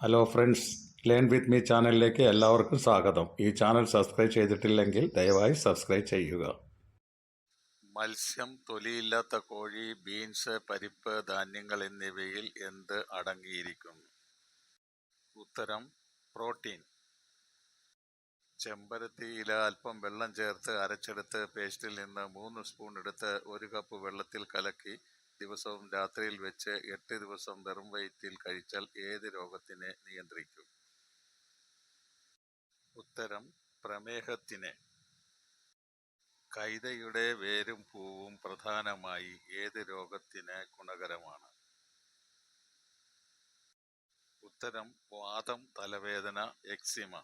Hello friends learn with me ചാനലിലേക്ക് എല്ലാവർക്കും സ്വാഗതം. ഈ ചാനൽ സബ്സ്ക്രൈബ് ചെയ്തിട്ടില്ലെങ്കിൽ ദയവായി സബ്സ്ക്രൈബ് ചെയ്യുക. മത്സ്യം തൊലിയില്ലാത്ത കോഴി ബീൻസ് പരിപ്പ് ധാന്യങ്ങൾ എന്നിവയിൽ എന്ത് അടങ്ങിയിരിക്കുന്നു? ഉത്തരം പ്രോട്ടീൻ. ചെമ്പരത്തി ഇല അല്പം വെള്ളം ചേർത്ത് അരച്ചെടുത്ത് പേസ്റ്റിൽ നിന്ന് മൂന്ന് സ്പൂൺ എടുത്ത് ഒരു കപ്പ് വെള്ളത്തിൽ കലക്കി ദിവസവും രാത്രിയിൽ വെച്ച് എട്ട് ദിവസം വെറും വയറ്റിൽ കഴിച്ചാൽ ഏത് രോഗത്തിനെ നിയന്ത്രിക്കും? ഉത്തരം പ്രമേഹത്തിനെ. കൈതയുടെ വേരും പൂവും പ്രധാനമായി ഏത് രോഗത്തിന് ഗുണകരമാണ്? ഉത്തരം വാദം തലവേദന eczema.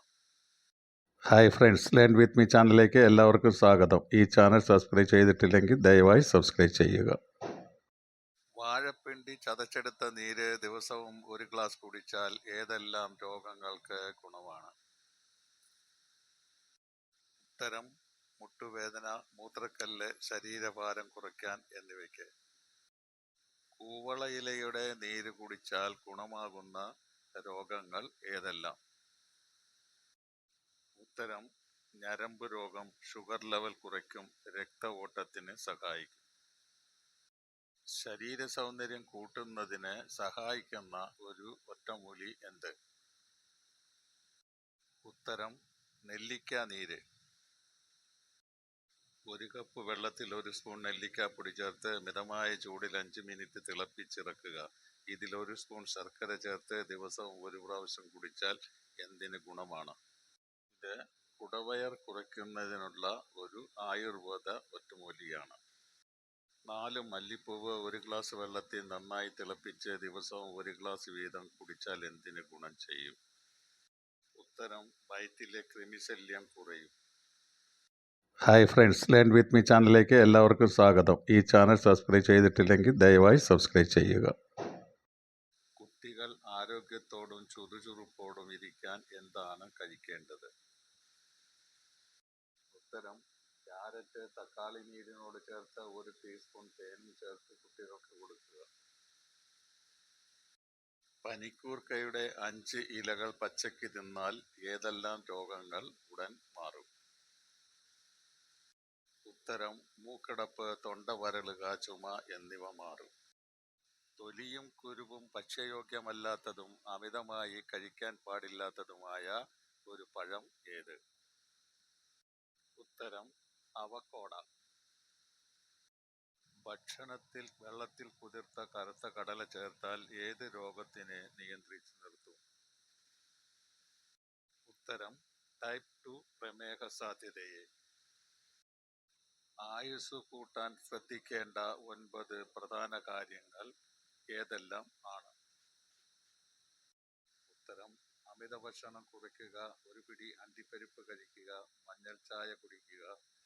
Hi friends learn with me ചാനലിലേക്ക് എല്ലാവർക്കും സ്വാഗതം. ഈ ചാനൽ സബ്സ്ക്രൈബ് ചെയ്തിട്ടില്ലെങ്കിൽ ദയവായി സബ്സ്ക്രൈബ് ചെയ്യുക. വാഴപ്പിണ്ടി ചതച്ചെടുത്ത നീര് ദിവസവും ഒരു ഗ്ലാസ് കുടിച്ചാൽ ഏതെല്ലാം രോഗങ്ങൾക്ക് ഗുണമാണ്? ഉത്തരം മുട്ടുവേദന മൂത്രക്കല്ല് ശരീരഭാരം കുറയ്ക്കാൻ എന്നിവയ്ക്ക്. കൂവള ഇലയുടെ നീര് കുടിച്ചാൽ ഗുണമാകുന്ന രോഗങ്ങൾ ഏതെല്ലാം? ഉത്തരം ഞരമ്പ് രോഗം ഷുഗർ ലെവൽ കുറയ്ക്കും രക്ത ഓട്ടത്തിന് സഹായിക്കും. ശരീര സൗന്ദര്യം കൂട്ടുന്നതിന് സഹായിക്കുന്ന ഒരു ഒറ്റമൂലി എന്ത്? ഉത്തരം നെല്ലിക്ക നീര്. ഒരു കപ്പ് വെള്ളത്തിൽ ഒരു സ്പൂൺ നെല്ലിക്കാപ്പൊടി ചേർത്ത് മിതമായ ചൂടിൽ അഞ്ച് മിനിറ്റ് തിളപ്പിച്ചിറക്കുക. ഇതിൽ ഒരു സ്പൂൺ ശർക്കര ചേർത്ത് ദിവസവും ഒരു പ്രാവശ്യം കുടിച്ചാൽ എന്തിന് ഗുണമാണ്? ഇത് കുടവയർ കുറയ്ക്കുന്നതിനുള്ള ഒരു ആയുർവേദ ഒറ്റമൂലിയാണ്. നാല് മല്ലിപ്പൂവ് ഒരു ഗ്ലാസ് വെള്ളത്തിൽ നന്നായി തിളപ്പിച്ച് ദിവസവും ഒരു ഗ്ലാസ് വീതം കുടിച്ചാൽ എന്തിന് ഗുണം ചെയ്യും? ഉത്തരം വയറ്റിലെ ക്രിമിശല്യം കുറയും. Hi friends learn with me ചാനലിലേക്ക് എല്ലാവർക്കും സ്വാഗതം. ഈ ചാനൽ സബ്സ്ക്രൈബ് ചെയ്തിട്ടില്ലെങ്കിൽ ദയവായി സബ്സ്ക്രൈബ് ചെയ്യുക. കുട്ടികൾ ആരോഗ്യത്തോടും ചുറുചുറുപ്പോടും ഇരിക്കാൻ എന്താണ് കഴിക്കേണ്ടത്? ഉത്തരം ക്യാരറ്റ് തക്കാളി നീരിനോട് ചേർത്ത് ഒരു ടീസ്പൂൺ തേനും ചേർത്ത് കുട്ടികൾക്ക് കൊടുക്കുക. പനിക്കൂർക്കയുടെ അഞ്ച് ഇലകൾ പച്ചയ്ക്ക് തിന്നാൽ ഏതെല്ലാം രോഗങ്ങൾ ഉടൻ മാറും? ഉത്തരം മൂക്കടപ്പ് തൊണ്ട വരളുക ചുമ എന്നിവ മാറും. തൊലിയും കുരുവും ഭക്ഷ്യയോഗ്യമല്ലാത്തതും അമിതമായി കഴിക്കാൻ പാടില്ലാത്തതുമായ ഒരു പഴം ഏത്? ഉത്തരം അവക്കോട. ഭക്ഷണത്തിൽ വെള്ളത്തിൽ കുതിർത്ത കറുത്ത കടല ചേർത്താൽ ഏത് രോഗത്തിനെ നിയന്ത്രിച്ചു നിർത്തും? ഉത്തരം ടൈപ്പ് ടു പ്രമേഹ സാധ്യതയെ ആയുസ് കൂട്ടാൻ ശ്രദ്ധിക്കേണ്ട ഒൻപത് പ്രധാന കാര്യങ്ങൾ ഏതെല്ലാം ആണ്? ഉത്തരം അമിത ഭക്ഷണം കുറയ്ക്കുക ഒരു പിടി അണ്ടിപ്പരിപ്പ് കഴിക്കുക മഞ്ഞൾ ചായ കുടിക്കുക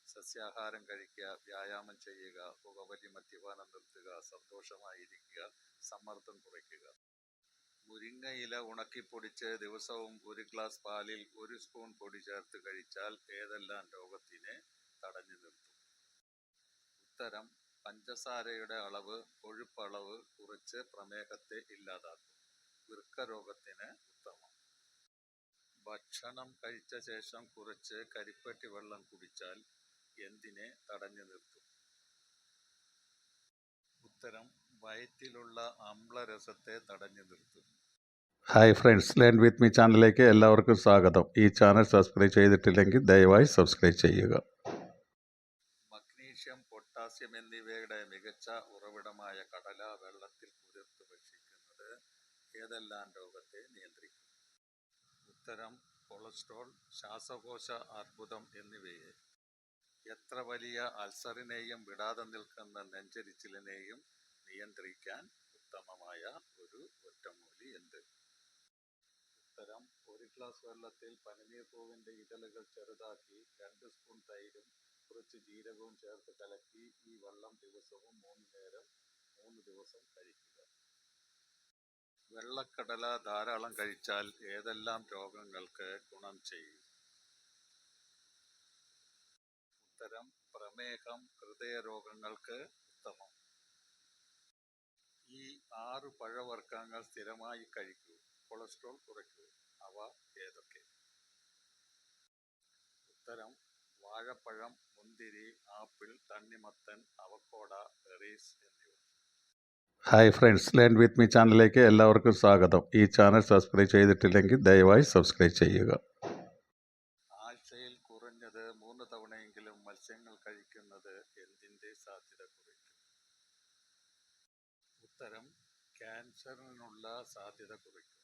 സസ്യാഹാരം കഴിക്കുക വ്യായാമം ചെയ്യുക പുകവലി മദ്യപാനം നിർത്തുക സന്തോഷമായിരിക്കുക സമ്മർദ്ദം കുറയ്ക്കുക. മുരിങ്ങ ഇല ഉണക്കിപ്പൊടിച്ച് ദിവസവും ഒരു ഗ്ലാസ് പാലിൽ ഒരു സ്പൂൺ പൊടി ചേർത്ത് കഴിച്ചാൽ ഏതെല്ലാം രോഗത്തിനെ തടഞ്ഞു നിർത്തും. ഉത്തരം പഞ്ചസാരയുടെ അളവ് കൊഴുപ്പളവ് കുറച്ച് പ്രമേഹത്തെ ഇല്ലാതാക്കും. വൃക്ക രോഗത്തിന് ഉത്തമം. ഭക്ഷണം കഴിച്ച ശേഷം കുറച്ച് കരിപ്പെട്ടി വെള്ളം കുടിച്ചാൽ എന്തിനെ തടഞ്ഞു നിർത്തും? ഉത്തരം വയറ്റിലുള്ള അമ്ലരസത്തെ തടഞ്ഞു നിർത്തും. Hi friends learn with me ചാനലിലേക്ക് എല്ലാവർക്കും സ്വാഗതം. ഈ ചാനൽ സബ്സ്ക്രൈബ് ചെയ്തിട്ടില്ലെങ്കിൽ ദയവായി സബ്സ്ക്രൈബ് ചെയ്യുക. മഗ്നീഷ്യം പൊട്ടാസ്യം എന്നിവയുടെ മികച്ച ഉറവിടമായ കടല വെള്ളത്തിൽ കുതിർത്ത് ഭക്ഷിക്കുന്നത് ഏതെല്ലാം രോഗത്തെ നിയന്ത്രിക്കും? ഉത്തരം കൊളസ്ട്രോൾ ശ്വാസകോശ അർബുദം എന്നിവയെ എത്ര വലിയ അൾസറിനെയും വിടാതെ നിൽക്കുന്ന നെഞ്ചരിച്ചിലിനെയും നിയന്ത്രിക്കാൻ ഉത്തമമായ ഒരു ഒറ്റമൂലി എന്ത്? ഉത്തരം ഒരു ഗ്ലാസ് വെള്ളത്തിൽ പനിനീർ പൂവിന്റെ ഇതളുകൾ ചെറുതാക്കി രണ്ട് സ്പൂൺ തൈരും കുറച്ച് ജീരകവും ചേർത്ത് കലക്കി ഈ വെള്ളം ദിവസവും മൂന്ന് നേരം മൂന്ന് ദിവസം കഴിക്കുക വെള്ളക്കടല ധാരാളം കഴിച്ചാൽ ഏതെല്ലാം രോഗങ്ങൾക്ക് ഗുണം ചെയ്യും? ഉത്തരം പ്രമേഹം ഹൃദയരോഗങ്ങൾക്ക് ഉത്തമം. ഈ ആറ് പഴവർഗങ്ങൾ സ്ഥിരമായി കഴിക്കൂ. കൊളസ്ട്രോൾ കുറയ്ക്കൂ. അവ ഏതൊക്കെ? ഉത്തരം വാഴപ്പഴം മുന്തിരി ആപ്പിൾ തണ്ണിമത്തൻ അവക്കോട ബെറീസ് എന്നിവ. Hi friends learn with me ചാനലിലേക്ക് എല്ലാവർക്കും സ്വാഗതം. ഈ ചാനൽ സബ്സ്ക്രൈബ് ചെയ്തിട്ടില്ലെങ്കിൽ ദയവായി സബ്സ്ക്രൈബ് ചെയ്യുക. ആഴ്ചയിൽ കുറഞ്ഞത് മൂന്ന് തവണയെങ്കിലും മത്സ്യങ്ങൾ കഴിക്കുന്നത് എന്തിന്റെ സാധ്യത കുറയ്ക്കും? ഉത്തരം ക്യാൻസറിനുള്ള സാധ്യത കുറയ്ക്കും.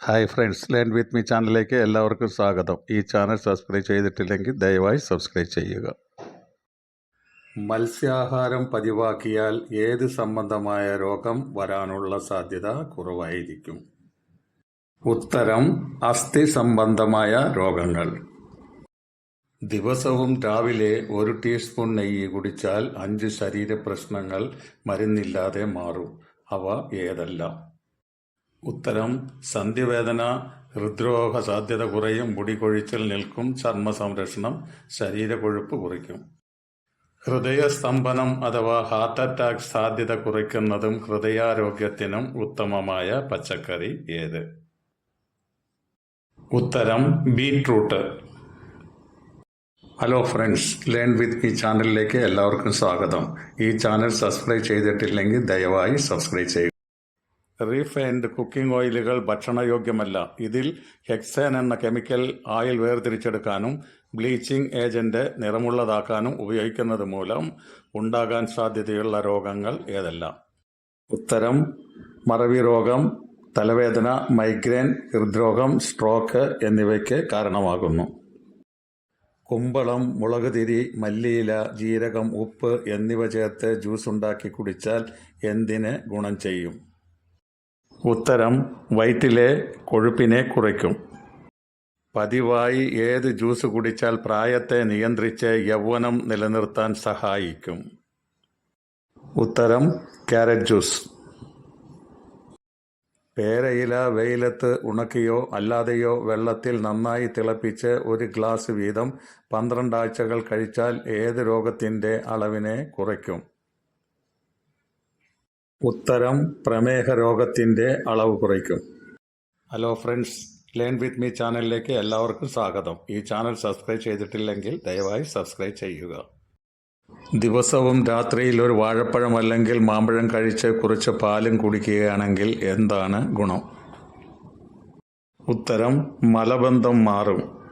Hi friends learn with me ചാനലിലേക്ക് എല്ലാവർക്കും സ്വാഗതം. ഈ ചാനൽ സബ്സ്ക്രൈബ് ചെയ്തിട്ടില്ലെങ്കിൽ ദയവായി സബ്സ്ക്രൈബ് ചെയ്യുക. മത്സ്യാഹാരം പതിവാക്കിയാൽ ഏത് സംബന്ധമായ രോഗം വരാനുള്ള സാധ്യത കുറവായിരിക്കും. ഉത്തരം അസ്ഥി സംബന്ധമായ രോഗങ്ങൾ. ദിവസവും രാവിലെ ഒരു ടീസ്പൂൺ നെയ്യ് കുടിച്ചാൽ അഞ്ച് ശരീര പ്രശ്നങ്ങൾ മരുന്നില്ലാതെ മാറും. അവ ഏതെല്ലാം? ഉത്തരം സന്ധിവേദന ഹൃദ്രോഗ സാധ്യത കുറയും മുടി കൊഴിച്ചിൽ നിൽക്കും ചർമ്മ സംരക്ഷണം ശരീരകൊഴുപ്പ് കുറയ്ക്കും. ഹൃദയസ്തംഭനം അഥവാ ഹാർട്ട് അറ്റാക്ക് സാധ്യത കുറയ്ക്കുന്നതും ഹൃദയാരോഗ്യത്തിനും ഉത്തമമായ പച്ചക്കറി ഏത്? ഉത്തരം beetroot. Hello friends learn with me ചാനലിലേക്ക് എല്ലാവർക്കും സ്വാഗതം. ഈ ചാനൽ സബ്സ്ക്രൈബ് ചെയ്തിട്ടില്ലെങ്കിൽ ദയവായി സബ്സ്ക്രൈബ് ചെയ്യുക. റീഫൈൻഡ് കുക്കിംഗ് ഓയിലുകൾ ഭക്ഷണയോഗ്യമല്ല. ഇതിൽ ഹെക്സേൻ എന്ന കെമിക്കൽ ആയിൽ വേർതിരിച്ചെടുക്കാനും ബ്ലീച്ചിംഗ് ഏജന്റ് നിറമുള്ളതാക്കാനും ഉപയോഗിക്കുന്നത് മൂലം ഉണ്ടാകാൻ സാധ്യതയുള്ള രോഗങ്ങൾ ഏതെല്ലാം? ഉത്തരം മറവി രോഗം തലവേദന മൈഗ്രെയിൻ ഹൃദ്രോഗം സ്ട്രോക്ക് എന്നിവയ്ക്ക് കാരണമാകുന്നു. കുമ്പളം മുളക് മുളകുതിരി മല്ലിയില ജീരകം ഉപ്പ് എന്നിവ ചേർത്ത് ജ്യൂസ് ഉണ്ടാക്കി കുടിച്ചാൽ എന്തിന് ഗുണം ചെയ്യും? ഉത്തരം വയറ്റിലെ കൊഴുപ്പിനെ കുറയ്ക്കും. പതിവായി ഏത് ജ്യൂസ് കുടിച്ചാൽ പ്രായത്തെ നിയന്ത്രിച്ച് യൗവനം നിലനിർത്താൻ സഹായിക്കും. ഉത്തരം ക്യാരറ്റ് ജ്യൂസ്. പേരയില വെയിലത്ത് ഉണക്കിയോ അല്ലാതെയോ വെള്ളത്തിൽ നന്നായി തിളപ്പിച്ച് ഒരു ഗ്ലാസ് വീതം പന്ത്രണ്ടാഴ്ചകൾ കഴിച്ചാൽ ഏത് രോഗത്തിന്റെ അളവിനെ കുറയ്ക്കും. ഉത്തരം പ്രമേഹ രോഗത്തിന്റെ അളവ് കുറയ്ക്കും. Hello friends learn with me ചാനലിലേക്ക് എല്ലാവർക്കും സ്വാഗതം. ഈ ചാനൽ സബ്സ്ക്രൈബ് ചെയ്തിട്ടില്ലെങ്കിൽ ദയവായി സബ്സ്ക്രൈബ് ചെയ്യുക. ദിവസവും രാത്രിയിൽ ഒരു വാഴപ്പഴം അല്ലെങ്കിൽ മാമ്പഴം കഴിച്ച് കുറച്ച് പാലും കുടിക്കുകയാണെങ്കിൽ എന്താണ് ഗുണം? ഉത്തരം മലബന്ധം മാറും.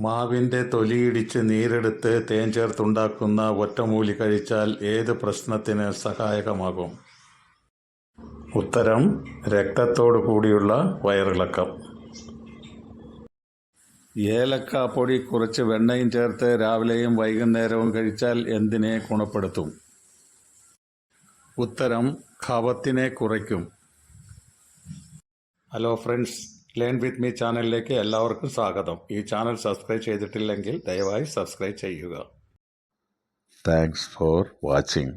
മാവിന്റെ തൊലിയിടിച്ച് നീരെടുത്ത് തേൻ ചേർത്തുണ്ടാക്കുന്ന ഒറ്റമൂലി കഴിച്ചാൽ ഏത് പ്രശ്നത്തിന് സഹായകമാകും? ഉത്തരം രക്തത്തോടു കൂടിയുള്ള വയറിളക്കം. ഏലക്ക പൊടി കുറച്ച് വെണ്ണയും ചേർത്ത് രാവിലെയും വൈകുന്നേരവും കഴിച്ചാൽ എന്തിനെ ഗുണപ്പെടുത്തും? ഉത്തരം ഖവത്തിനെ കുറയ്ക്കും. Hello friends learn with me ചാനലിലേക്ക് എല്ലാവർക്കും സ്വാഗതം. ഈ ചാനൽ സബ്സ്ക്രൈബ് ചെയ്തിട്ടില്ലെങ്കിൽ ദയവായി സബ്സ്ക്രൈബ് ചെയ്യുക. Thanks for watching